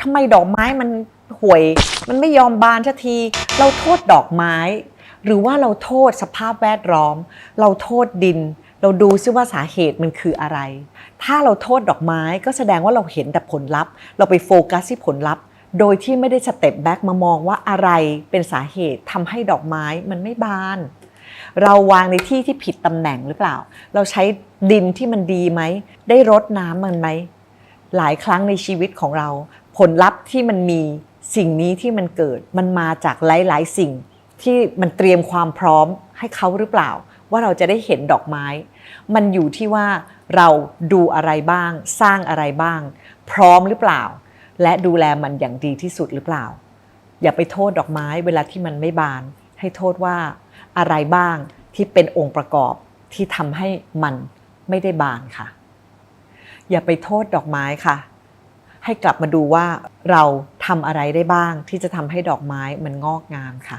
ทำไมดอกไม้มันห่วย มันไม่ยอมบานสักที เราโทษดอกไม้ หรือว่าเราโทษสภาพแวดล้อม เราโทษดิน เราดูซิว่าสาเหตุมันคืออะไร ถ้าเราโทษดอกไม้ก็แสดงว่าเราเห็นแต่ผลลัพธ์ เราไปโฟกัสที่ผลลัพธ์ โดยที่ไม่ได้สเต็ปแบ็กมามองว่าอะไรเป็นสาเหตุทำให้ดอกไม้มันไม่บานเราวางในที่ที่ผิดตำแหน่งหรือเปล่า เราใช้ดินที่มันดีไหม ได้รดน้ำมันไหม หลายครั้งในชีวิตของเรา ผลลัพธ์ที่มันมีสิ่งนี้ที่มันเกิด มันมาจากหลาย ๆ สิ่งที่มันเตรียมความพร้อมให้เขาหรือเปล่า ว่าเราจะได้เห็นดอกไม้ มันอยู่ที่ว่าเราดูอะไรบ้าง สร้างอะไรบ้าง พร้อมหรือเปล่า และดูแลมันอย่างดีที่สุดหรือเปล่า อย่าไปโทษดอกไม้เวลาที่มันไม่บาน ให้โทษว่าอะไรบ้างที่เป็นองค์ประกอบที่ทำให้มันไม่ได้บานค่ะ อย่าไปโทษดอกไม้ค่ะ ให้กลับมาดูว่าเราทำอะไรได้บ้างที่จะทำให้ดอกไม้มันงอกงามค่ะ